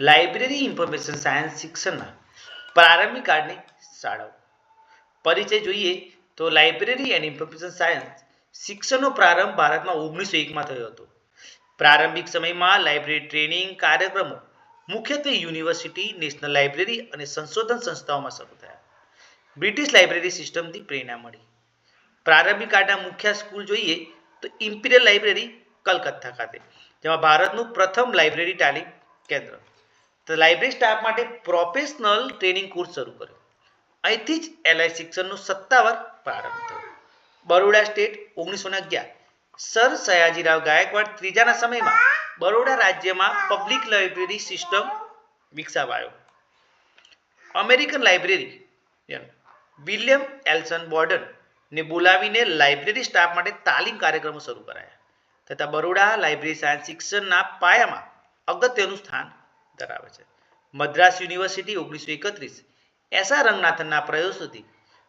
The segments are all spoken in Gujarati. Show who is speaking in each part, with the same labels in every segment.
Speaker 1: લાઇબ્રેરી ઇન્ફોર્મેશન સાયન્સ શિક્ષણના પ્રારંભિક કાળની શાળાઓ. પરિચય જોઈએ તો લાઇબ્રેરી એન્ડ ઇન્ફોર્મેશન સાયન્સ શિક્ષણનો પ્રારંભ ભારતમાં ઓગણીસો એકમાં થયો હતો. પ્રારંભિક સમયમાં લાઇબ્રેરી ટ્રેનિંગ કાર્યક્રમો મુખ્યત્વે યુનિવર્સિટી, નેશનલ લાઇબ્રેરી અને સંશોધન સંસ્થાઓમાં શરૂ થયા. બ્રિટિશ લાઇબ્રેરી સિસ્ટમથી પ્રેરણા મળી. પ્રારંભિક કાળના મુખ્ય સ્કૂલ જોઈએ તો ઇમ્પિરિયલ લાઇબ્રેરી કલકત્તા ખાતે, જેમાં ભારતનું પ્રથમ લાઇબ્રેરી તાલીમ કેન્દ્ર. તો લાઇબ્રેરી સ્ટાફ માટે પ્રોફેશનલ ટ્રેનિંગ કોર્સ શરૂ કર્યો. અહીંથી જ એલઆઈ શિક્ષણનો સત્તાવાર પ્રારંભ થયો. બરોડા સ્ટેટ ઓગણીસો ને અગિયાર. સર સયાજીરાવ ગાયકવાડ ત્રીજાના સમયમાં બરોડા રાજ્યમાં public library system વિકસાવાયો. American library William Alanson Borden ને બોલાવીને લાઇબ્રેરી સ્ટાફ માટે તાલીમ કાર્યક્રમો શરૂ કરાયા. તથા બરોડા લાઇબ્રેરી સાયન્સ શિક્ષણના પાયામાં અગત્યનું સ્થાન ધરાવે છે. મદ્રાસ યુનિવર્સિટી ઓગણીસો એકત્રીસ એસઆર રંગનાથનના પ્રયોગોથી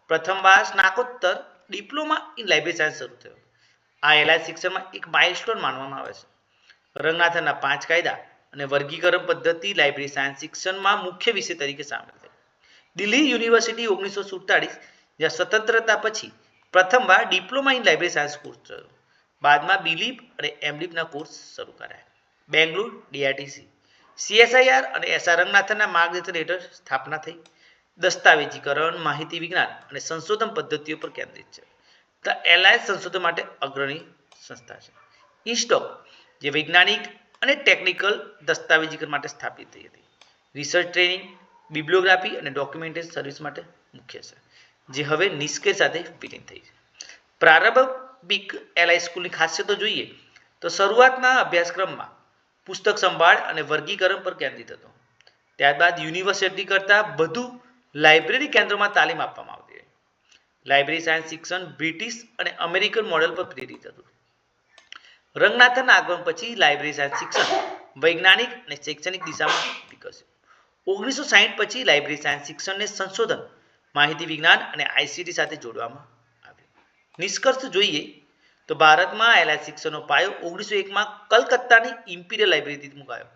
Speaker 1: પ્રથમવાર સ્નાકોત્તર ડિપ્લોમા ઇન લાઇબ્રેરી સાયન્સ શરૂ થયો. આ એલઆઈ શિક્ષણમાં એક માઇલસ્ટોન માનવામાં આવે છે. રંગનાથનના પાંચ કાયદા અને વર્ગીકરણ પદ્ધતિ લાઇબ્રેરી સાયન્સ શિક્ષણમાં મુખ્ય વિષય તરીકે સામેલ થઈ. દિલ્હી યુનિવર્સિટી ઓગણીસો સુડતાલીસ જ્યાં સ્વતંત્રતા પછી પ્રથમવાર diploma in library science course થયો. બાદમાં બિલીપ અને એમલીપના કોર્સ શરૂ કરાયા. બેંગ્લુર ડીઆરટીસી સીએસઆઈઆર અને એસઆર રંગનાથનના માર્ગદર્શન હેઠળ સ્થાપના થઈ. દસ્તાવેજીકરણ, માહિતી વિજ્ઞાન અને સંશોધન પદ્ધતિઓ પર કેન્દ્રિત છે. તો એલાયન્સ સંશોધન માટે અગ્રણી સંસ્થા છે. ઇસ્ટોક જે વૈજ્ઞાનિક અને ટેકનિકલ દસ્તાવેજીકરણ માટે સ્થાપિત થઈ હતી. રિસર્ચ ટ્રેનિંગ, બિબ્લિયોગ્રાફી અને ડોક્યુમેન્ટેશન સર્વિસ માટે મુખ્ય છે, જે હવે નિષ્કેર સાથે વિલીન થઈ છે. પ્રારંભિક એલઆઈ સ્કૂલની ખાસિયતો જોઈએ. તો શરૂઆતના અભ્યાસક્રમમાં પુસ્તક સંભાળ અને વર્ગીકરણ પર કેન્દ્રિત હતો. ત્યારબાદ યુનિવર્સિટી કરતાં વધુ લાઇબ્રેરી કેન્દ્રોમાં તાલીમ આપવામાં આવતી હતી લાઇબ્રેરી સાયન્સ શિક્ષણ બ્રિટિશ અને અમેરિકન મોડેલ પર પ્રેરિત હતું. રંગનાથનના આગમન પછી લાઇબ્રેરી સાયન્સ શિક્ષણ વૈજ્ઞાનિક અને શૈક્ષણિક દિશામાં વિકસ્યું. ઓગણીસો સાહીઠ પછી લાઇબ્રેરી સાયન્સ શિક્ષણને સંશોધન, માહિતી વિજ્ઞાન અને આઈસીટી સાથે જોડવામાં નિષ્કર્ષ જોઈએ તો ભારતમાં આવેલા શિક્ષણનો પાયો ઓગણીસો એકમાં કલકત્તાની ઇમ્પિરિયલ લાઇબ્રેરીથી મુકાયો.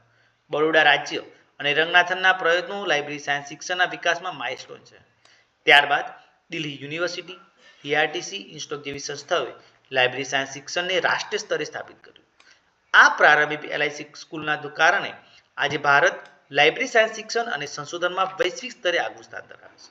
Speaker 1: બરોડા રાજ્ય અને રંગનાથનના પ્રયત્નો લાઇબ્રેરી સાયન્સ શિક્ષણના વિકાસમાં માઇલસ્ટોન છે. ત્યારબાદ દિલ્હી યુનિવર્સિટી ડીઆરટીસી ઇન્સ્ટોક જેવી સંસ્થાઓએ લાઇબ્રેરી સાયન્સ શિક્ષણને રાષ્ટ્રીય સ્તરે સ્થાપિત કર્યું. આ પ્રારંભિક એલઆઈસી સ્કૂલના કારણે આજે ભારત લાઇબ્રેરી સાયન્સ શિક્ષણ અને સંશોધનમાં વૈશ્વિક સ્તરે આગવું સ્થાન ધરાવે છે.